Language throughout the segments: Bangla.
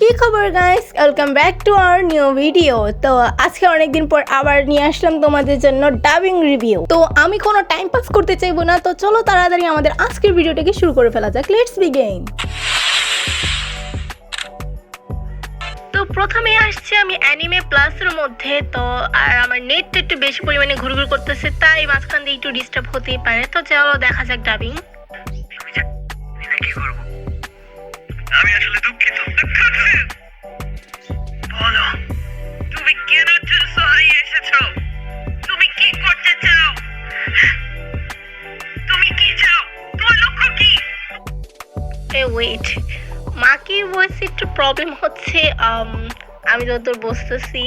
কি খবর guys welcome back to our new video তো আজকে অনেকদিন পর আবার নিয়ে আসলাম তোমাদের জন্য ডাবিং রিভিউ তো আমি কোনো টাইম পাস করতে চাইব না তো চলো তাড়াতাড়ি আমাদের আজকের ভিডিওটাকে শুরু করে ফেলা যাক। লেটস বিগিন তো প্রথমে আসছে আমি অ্যানিমে প্লাসের মধ্যে তো আর আমার নেটটা একটু বেশি পরিমাণে ঘুরঘুর করতেছে তাই মাঝখান দিয়ে একটু ডিস্টার্ব হতেই পারে। তো চলো দেখা যাক ডাবিং আমি আসলে দুঃখিত। বলো তুমি কেন এসেছ? তুমি কি করতে চাও? তুমি কি চাও? তোমার লক্ষ্য কি? এ ওয়েট মাকে একটু প্রবলেম হচ্ছে? আমি যতদূর বুঝতেছি,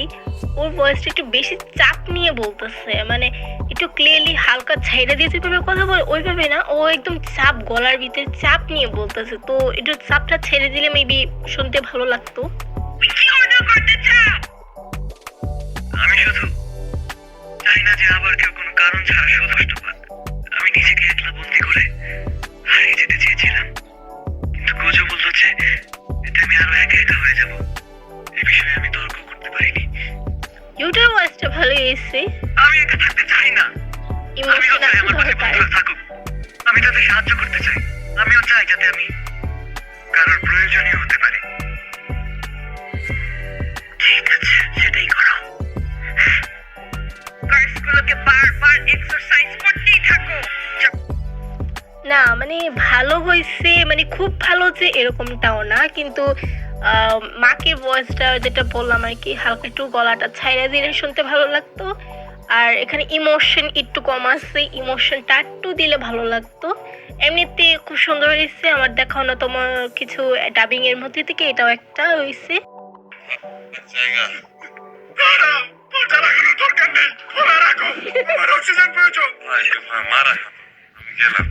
ওর ভয়েসটা একটু বেশি চাপ নিয়ে বলতেছে। মানে একটু ক্লিয়ারলি হালকা ছাইড়া দিয়ে যেভাবে কথা বলে, ওইভাবে না, ও একদম চাপ, গলার ভিতরে চাপ নিয়ে বলতেছে। তো একটু চাপটা ছেড়ে দিলে মেবি শুনতে ভালো লাগতো। আমি শুধু চাই না যে আবার কেউ কোনো কারণ ছাড়া সুদষ্ট মানে খুব ভালো যে এরকমটাও না কিন্তু মাকে ভয়েসটা যেটা বললাম আর কি হালকা একটু গলাটা ছাইড়া দিলে শুনতে ভালো লাগতো। আর এখানে ইমোশন একটু কম আছে ইমোশনটা একটু দিলে ভালো লাগতো। এমনিতে খুব সুন্দর হয়েছে আমার দেখা অন্যতম কিছু ডাবিং এর মধ্যে থেকে এটাও একটা হয়েছে। মারা। আমি গেলাম।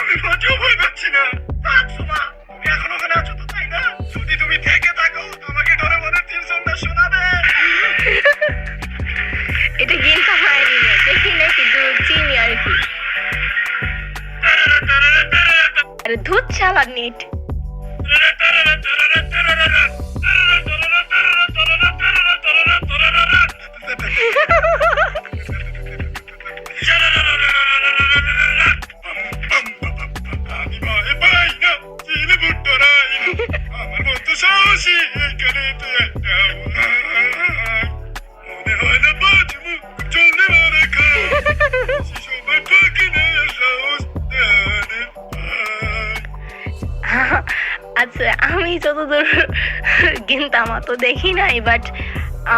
আমি বাঁচেও ভয় পাচ্ছি না। থাকছো না তুমি এখন ওখানে আছো তো তাই না? যদি তুমি থেকে থাকো আমাকে ডরে মনে তিন সন্ধ্যা শোনাবে। এটা কিন্তু হয়নি দেখি না কিন্তু চিনি আর কি আরে ধুত চালা নেট। যতদূর গিনতাম তো দেখি নাই বাট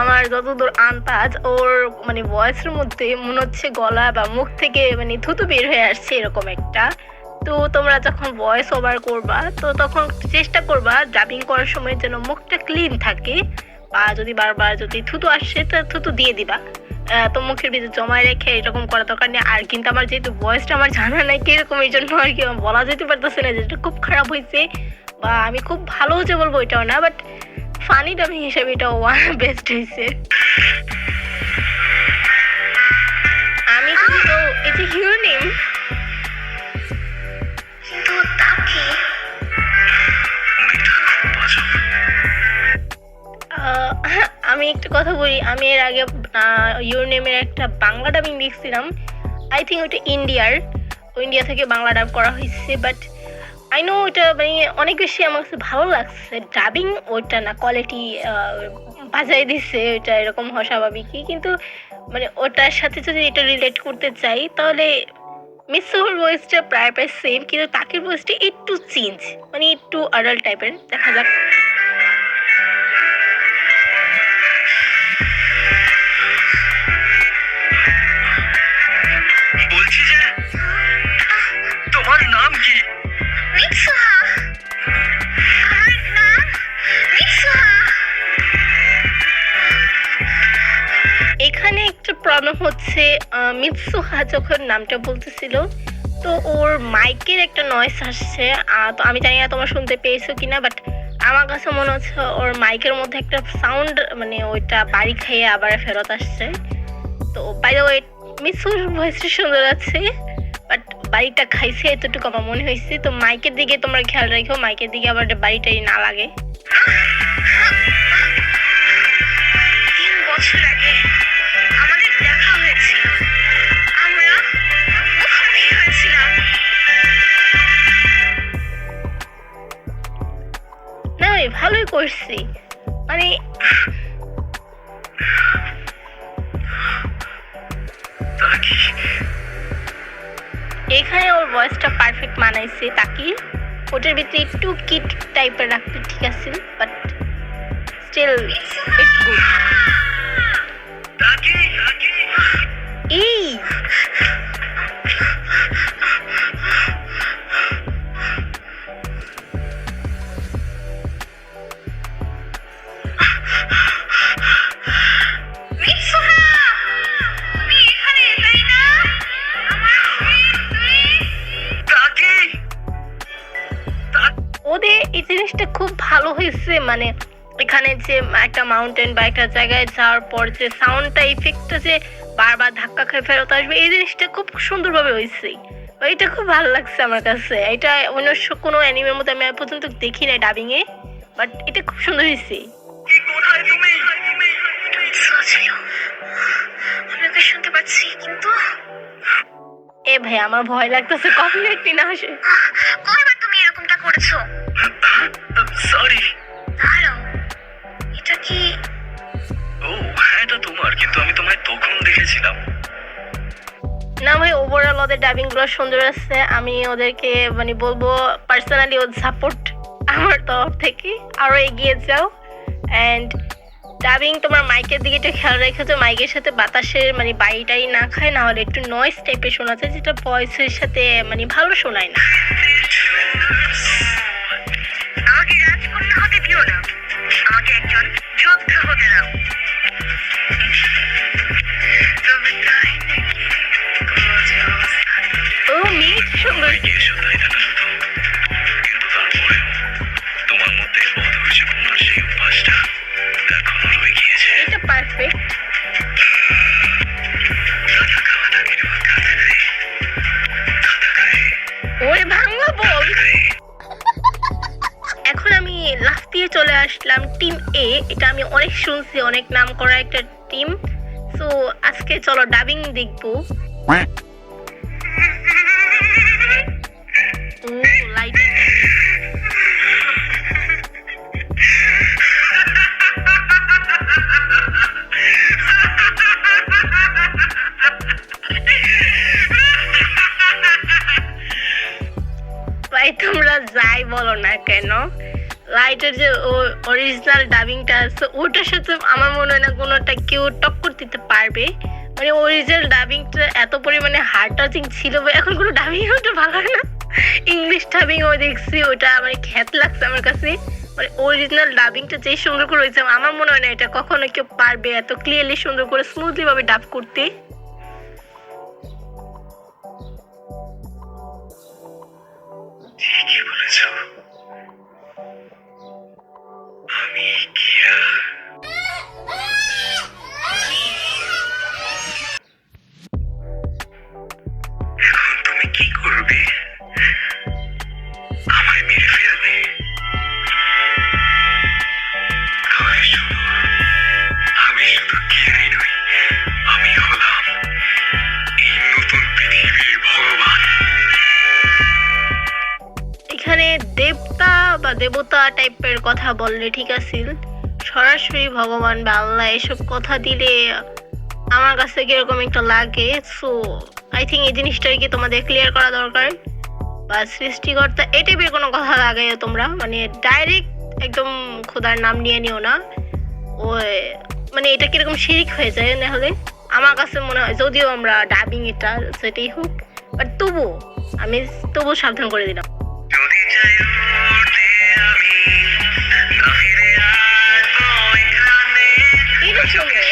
আমার যতদূর আন্তাজ ওর মানে ভয়েসের মধ্যে মনে হচ্ছে গলা বা মুখ থেকে মানে থুতু বের হয়ে আসছে এরকম একটা। তো তোমরা যখন ভয়েস ওভার করবা, তো তখন চেষ্টা করবা ডাবিং করার সময় যেন মুখটা ক্লিন থাকে বা যদি বারবার যদি থুতু আসছে তো থুতু দিয়ে দিবা। তো মুখের ভিতরে জমায় রেখে এরকম করা দরকার নেই। আর কিন্তু আমার যেহেতু ভয়েসটা আমার জানা নাই, কীরকম এই জন্য আর কি বলা যেতে পারতেছে না যেটা খুব খারাপ হয়েছে। বা আমি খুব ভালো হচ্ছে বলব এটাও না বাট ফানি ডাবিং হিসেবে এটা ওয়ান বেস্ট হয়েছে আমি কিন্তু এই হিরো নেম কিন্তু তাকে আহ, আমি একটা কথা বলি আমি এর আগে ইউর নেমের একটা বাংলা ডাবিং দেখছিলাম। আই থিঙ্ক ওইটা ইন্ডিয়ার ইন্ডিয়া থেকে বাংলা ডাব করা হয়েছে বাট আই নো ওইটা মানে অনেক বেশি আমার কাছে ভালো লাগছে। ডাবিং ওইটা না কোয়ালিটি বাজায় দিছে ওইটা এরকম হওয়া স্বাভাবিকই। কিন্তু মানে ওটার সাথে যদি এটা রিলেট করতে চাই, তাহলে মিস সোহর ভয়েসটা প্রায় প্রায় সেম কিন্তু তাকের ভয়েসটা একটু চেঞ্জ মানে একটু আডাল্ট টাইপের দেখা যাক। প্রবলেম হচ্ছে মিৎসুহা যখন নামটা বলতেছিল, তো ওর মাইকের একটা নয়েস আসছে। আমি জানি না তোমরা শুনতে পেয়েছ কিনা বাট আমার কাছে মনে হচ্ছে ওর মাইকের মধ্যে একটা সাউন্ড মানে ওইটা বাড়ি খাইয়ে আবার ফেরত আসছে। তো বাই দ্য ওয়ে মিৎসুর ভয়েসটা সুন্দর আছে বাট বাড়িটা খাইছে এতটুকু আমার মনে হয়েছে। তো মাইকের দিকে তোমরা খেয়াল রাখো, মাইকের দিকে আবার বাড়িটাই না লাগে। ভিতরে একটু কিট টাইপের রাখতে হয়েছে মানে এখানে যে একটা মাউন্টেন বা একটা জায়গায় যাওয়ার পর যে সাউন্ডটা ইফেক্টটা যে বারবার ধাক্কা খেয়ে ফেরত আসবে এই জিনিসটা খুব সুন্দরভাবে হয়েছে। এটা খুব ভালো লাগছে আমার কাছে। এটা অন্য কোনো অ্যানিমের মধ্যে আমি পর্যন্ত দেখি নাই ডাবিংয়ে বাট এটা খুব সুন্দর হয়েছে। কোথায় তুমি? আমি ওকে শুনতে পাচ্ছি কিন্তু এ ভাই আমার ভয় লাগতেছে কপিরাইট না আসে কয়বার তুমি এরকমটা করেছ? সরি দাঁড়াও। এটা কি? ও হ্যাঁ এটা তোমার কিন্তু আমি তোমায় তখন দেখেছিলাম। না ভাই ওভারঅল ওদের ডাবিংগুলো সুন্দর আছে। আমি ওদেরকে মানে বলব পার্সোনালি সাপোর্ট আমার তরফ থেকে। আরও এগিয়ে যাও। অ্যান্ড ডাবিং তোমার মাইকের দিকে একটু খেয়াল রেখেছো মাইকের সাথে বাতাসের মানে বাড়িটাই না খায় না হলে একটু নয়েজ টাইপের শোনা যায় যেটা ভয়েসের সাথে মানে ভালো শোনায় না। দিও না আমাকে একজন যোদ্ধা হতে দাও ও মিট সুন্দর এ এটা আমি অনেক শুনছি, অনেক নাম করা একটা টিম সো আজকে চলো ডাবিং দেখব। ভাই, তোমরা যাই বলো না কেন? লাইটের যে অরিজিনাল ডাবিংটা আছে, ওটার সাথে আমার মনে হয় না কোনোটা কেউ টক্কর দিতে পারবে। মানে অরিজিনাল ডাবিংটা এত পরিমাণে হার্ড টাচিং ছিল এখন কোনো ডাবিং ওটা ভালো না। ইংলিশ ডাবিংও দেখছি, ওটা মানে খ্যাত লাগছে আমার কাছে। মানে অরিজিনাল ডাবিংটা যেই সুন্দর করে হয়েছে, আমার মনে হয় না এটা কখনো কেউ পারবে এত ক্লিয়ারলি সুন্দর করে স্মুথলি ভাবে ডাব করতে আমি কিরা টাইপের কথা বললে, ঠিক আছে? সরাসরি ভগবান বা আল্লাহ এসব কথা দিলে আমার কাছে কীরকম একটা লাগে। সো আই থিঙ্ক এই জিনিসটাই কি তোমাদের ক্লিয়ার করা দরকার? বা সৃষ্টিকর্তা এই টাইপের কোনো কথা লাগে তোমরা? মানে ডাইরেক্ট একদম খোদার নাম নিয়ে নিও না। ও মানে এটা কীরকম শিরিক হয়ে যায় না হলে? আমার কাছে মনে হয়, যদিও আমরা ডাবিং এটা, সেটাই হোক বাট তবু আমি তবু সাবধান করে দিলাম। যদি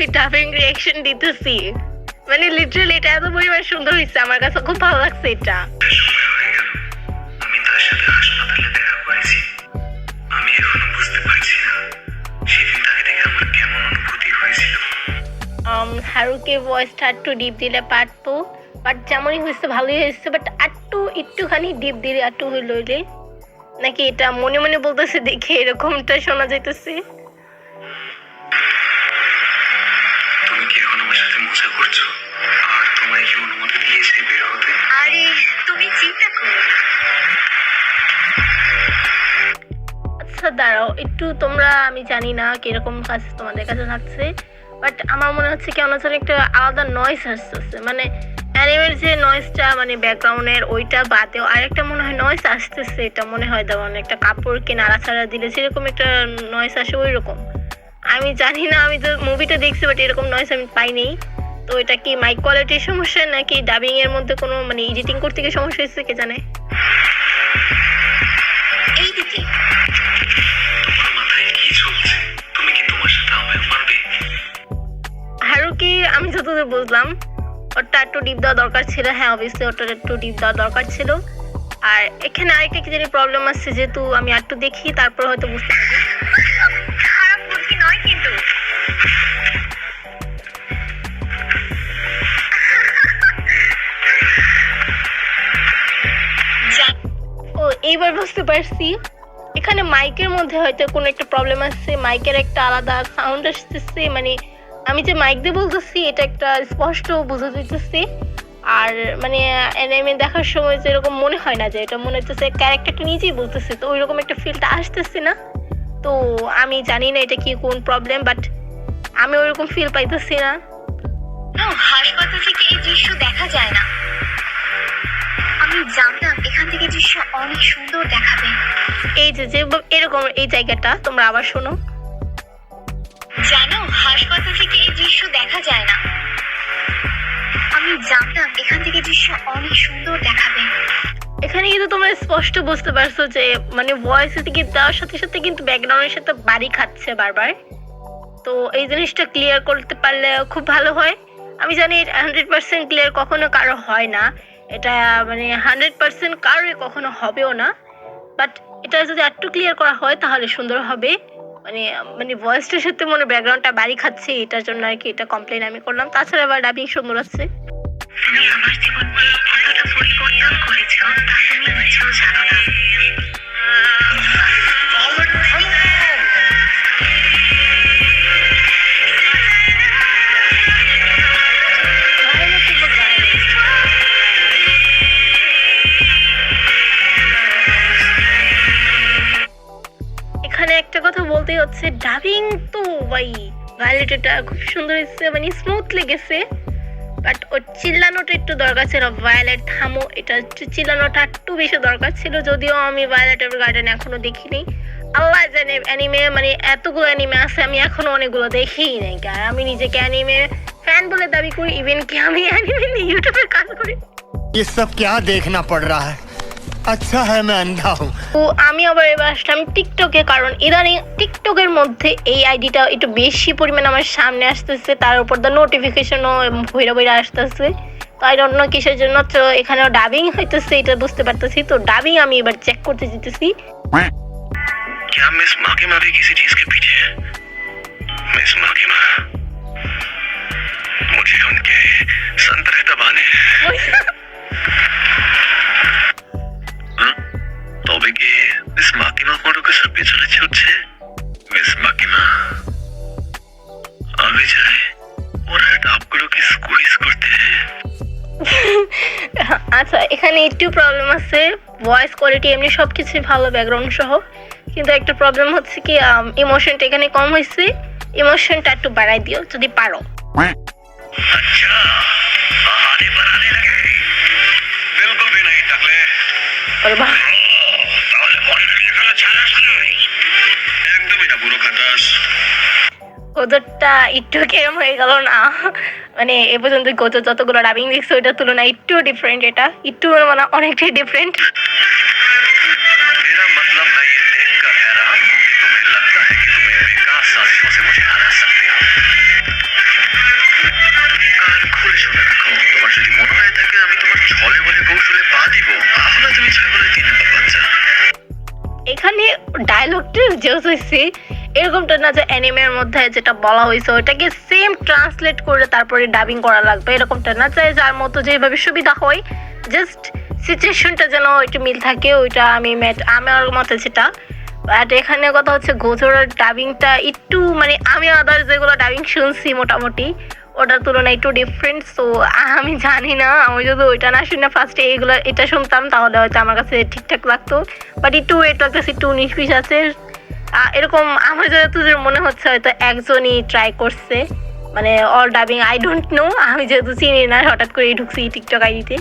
আমি ডাবিং রিয়াকশন দিতেছি। মানে লিটারালি এটা এত পরিমাণ সুন্দর হয়েছে আমার কাছে খুব ভালো লাগছে এটা। হয়েছিল um, হারুকে ভয়েসটা একটু ডিপ দিলে পারতো বাট যেমনই হয়েছে ভালোই হয়েছে বাট একটু একটুখানি ডিপ দিলে একটু হইল। নাকি এটা মনে মনে বলতেছে দেখে এরকমটা শোনা যাইতেছে? আচ্ছা দাঁড়াও, একটু তোমরা, আমি জানি না কীরকম কাজ তোমাদের কাছে লাগছে বাট আমার মনে হচ্ছে কেমন যেন একটা আলাদা নয়েস আসতেছে। মানে অ্যানিমের যে নয়েসটা মানে ব্যাকগ্রাউন্ডের ওইটা বাদেও আরেকটা মনে হয় নয়েস আসতেছে, এটা মনে হয় যেমন একটা কাপড় কাপড়কে নাড়াচাড়া দিলে সেরকম একটা নয়েস আসে ওই রকম আমি জানি না, আমি তো মুভিটা দেখছি বাট এরকম নয়েস আমি পাইনি। তো এটা কি মাইক কোয়ালিটির সমস্যা, নাকি ডাবিং এর মধ্যে কোনো মানে এডিটিং করতে গিয়ে সমস্যা হয়েছে, কে জানে? আমি যতদূর বুঝলাম ওটা একটু ডিপ দেওয়া দরকার ছিল। হ্যাঁ অবভিয়াসলি ওটা একটু ডিপ দেওয়া দরকার ছিল। আর এখানে আরেকটা কি জানি প্রবলেম আসছে যেহেতু আমি একটু দেখি তারপর হয়তো বুঝতে পারব। খারাপ বুদ্ধি নয় কিন্তু। ও এইবার বুঝতে পারছি। এখানে মাইকের মধ্যে হয়তো কোনো একটা প্রবলেম আসছে মাইকের একটা আলাদা সাউন্ড আসতেছে মানে আমি যে মাইক দিয়ে বলতেছি এটা একটা স্পষ্ট বোঝা যাইতেছে আর মানে এনিমে দেখার সময় যে এরকম মনে হয় না যে এটা মনে হচ্ছে ক্যারেক্টারটা নিজেই বলতেছে তো ওইরকম একটা ফিলটা আসতেছে না। তো আমি জানি না এটা কি কোন প্রবলেম বাট আমি ওইরকম ফিল পাইতেছি না। না, হাসপাতাল থেকে এই দৃশ্য দেখা যায় না। আমি জানতাম এখান থেকে দৃশ্য অনেক সুন্দর দেখাবে। এই যে যে এরকম এই জায়গাটা তোমরা আবার শোনো। জানো, হাসপাতাল থেকে এই দৃশ্য দেখা যায় না। আমি জানতাম এখান থেকে দৃশ্য অনেক সুন্দর দেখাবে। এখানে কিন্তু তোমরা স্পষ্ট বুঝতে পারছ যে মানে ভয়েস দিকে দেওয়ার সাথে সাথে কিন্তু ব্যাকগ্রাউন্ডের সাথে বাড়ি খাচ্ছে বারবার। তো এই জিনিসটা ক্লিয়ার করতে পারলে খুব ভালো হয়। আমি জানি হান্ড্রেড পার্সেন্ট ক্লিয়ার কখনো কারও হয় না। এটা মানে হান্ড্রেড পার্সেন্ট কারোর কখনো হবেও না। বাট এটা যদি একটু ক্লিয়ার করা হয়, তাহলে সুন্দর হবে। মানে মানে ভয়েসটার সাথে মনে ব্যাকগ্রাউন্ডটা বাড়ি খাচ্ছে, এটার জন্য আর কি এটা কমপ্লেন আমি করলাম। তাছাড়া আবার ডাবিং সুন্দর আছে তুমি আমার জীবনে পরিবর্তন করেছ তা তুমি জানো না। ভায়োলেটটা খুব সুন্দর হয়েছে মানে স্মুথ লেগেছে বাট ওর চিল্লানোটা একটু দরকার ছিল ভায়োলেট থামো এটা একটু চিল্লানোটা একটু বেশি দরকার ছিল যদিও আমি ভায়োলেটের গার্ডেন এখনো দেখিনি আল্লাহ জানে অ্যানিমে মানে এতগুলো অ্যানিমে আছে আমি এখনো অনেকগুলো দেখিই নাই আর আমি নিজেকে অ্যানিমে ফ্যান বলে দাবি করি ইভেন কি আমি অ্যানিমে নিয়ে ইউটিউবে কাজ করি ये सब क्या देखना पड़ रहा है अच्छा है मैं अंधा हूँ তো আমি আবার এবার আসলাম টিকটকে কারণ ইদানিং টিকটকের মধ্যে এই আইডিটা একটু বেশি পরিমাণে আমার সামনে আসতেছে তার উপর দ্য নোটিফিকেশনও ভৈরা ভৈরা আসতেছে তো আই ডোন্ট নো কিসের জন্য তো এখানেও ডাবিং হইতেছে এটা বুঝতে পারতেছি তো ডাবিং আমি এবার চেক করতে যেতেছি क्या मिस माकिमा भी किसी चीज के पीछे है मिस माकिमा मुझे उनके संतरे दबाने हैं। একটু প্রবলেম আছে। ভয়েস কোয়ালিটি এমনি সব কিছুই ভালো ব্যাকগ্রাউন্ড সহ। কিন্তু একটা প্রবলেম হচ্ছে কি ইমোশনটা এখানে কম হয়েছে ইমোশনটা একটু বাড়াই দিও, যদি পারো। একদমই না, বুড়ো ওদেরটা একটু কেরম হয়ে গেল না। মানে এ পর্যন্ত গত যতগুলো ডাবিং দেখছি ওইটার তুলনায় একটু ডিফারেন্ট এটা। একটু মানে অনেকটাই ডিফারেন্ট এখানে ডায়লগটা যেহেতু এরকমটা না যে অ্যানিমের মধ্যে যেটা বলা হয়েছে ওটাকে সেম ট্রান্সলেট করে তারপরে ডাবিং করা লাগবে। এরকমটা না চাই যার মতো যেভাবে সুবিধা হয় জাস্ট সিচুয়েশনটা যেন একটু মিল থাকে, ওইটা আমি আমার মতে যেটা। বাট এখানে কথা হচ্ছে গোজোরার ডাবিংটা একটু মানে আমি আদার যেগুলো ডাবিং শুনছি মোটামুটি, ওটার তুলনায় একটু ডিফারেন্ট সো আমি জানি না, আমি যদি ওইটা না শুনে ফার্স্টে এগুলো, এটা শুনতাম, তাহলে হয়তো আমার কাছে ঠিকঠাক লাগতো। বাট একটু ওয়েট লাগতেছে একটু উনিশ বিশ আছে। এরকম আমার যেহেতু মনে হচ্ছে হয়তো একজনই ট্রাই করছে। মানে all dubbing I don't know আমি যেহেতু চিনি না, হঠাৎ করে ঢুকছি টিকটক আইডিতে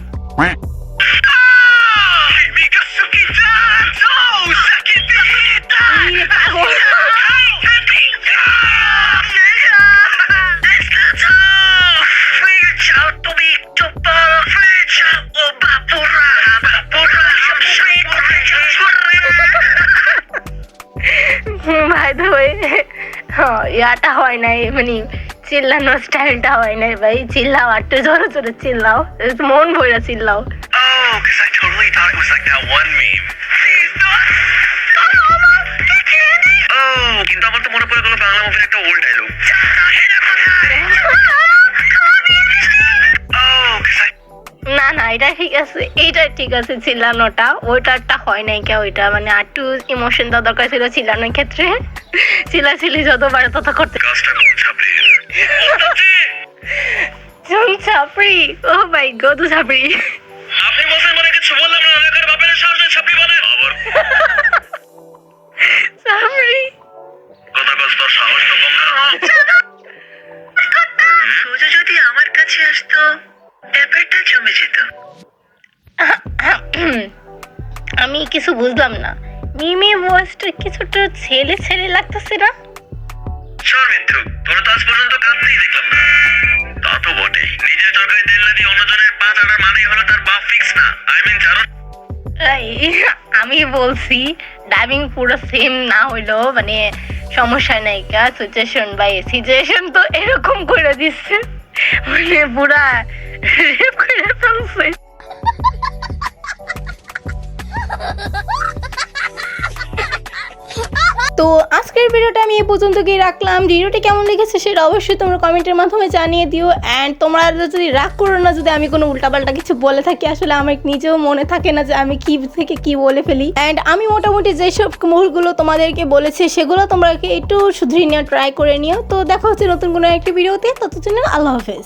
ভাই দ্য ওই হ্যাঁ, ইয়াটা হয় নাই মানে চিল্লানোর স্টাইলটা হয় নাই ভাই চিল্লাও একটু জোরে জোরে চিল্লাও মন ভরে চিল্লাও কিন্তু আমার তো মনে পড়ে গেল বাংলা মুভির একটা ওল্ড ডায়লগ না না এটা ঠিক আছে এইটা ঠিক আছে চিল্লানোটা ওইটারটা হয় নাই কে ওইটা মানে একটু ইমোশন দেওয়া দরকার ছিল চিল্লানোর ক্ষেত্রে। চিল্লাচিল্লি যত পারে তত করতে চুন কোন ছাপড়ি। জন ছাপড়ি ও মাই গড ছাপড়ি। আপনি বলছেন মনে কিছু বললাম না এলাকার বাপের সামনে ছাপড়ি বলে আবার কিছু বুঝলাম না। মিমি ভয়েসটা কিছুটা ছেলে ছেলে লাগতেছে না? তোরা তো আজ পর্যন্ত কাঁদতেই দেখলাম না। তা তো বটেই। নিজের চরকায় তেল না দিয়ে অন্যজনের পা মানেই হলো তার ফিক্স না। আই মিন জানো আমি বলছি ডাবিং পুরো সেম না হইল মানে সমস্যা নাই কা সিচুয়েশন বাই সিচুয়েশন তো এরকম করে দিচ্ছে। মানে পুরা রেপ করে ফেলছে। তো আজকের ভিডিওটা আমি এই পর্যন্ত গিয়ে রাখলাম। ভিডিওটি কেমন লেগেছে সেটা অবশ্যই তোমরা কমেন্টের মাধ্যমে জানিয়ে দিও। অ্যান্ড তোমরা যদি রাগ করো না, যদি আমি কোনো উল্টাপাল্টা কিছু বলে থাকি, আসলে আমার নিজেও মনে থাকে না যে আমি কি থেকে কি বলে ফেলি। অ্যান্ড আমি মোটামুটি যেসব মুহূর্তগুলো তোমাদেরকে বলেছি, সেগুলো তোমরা একটু শুধরিয়ে নেওয়া ট্রাই করে নিও। তো দেখা হচ্ছে নতুন কোনো একটি ভিডিওতে। ততদিন আল্লাহ হাফেজ।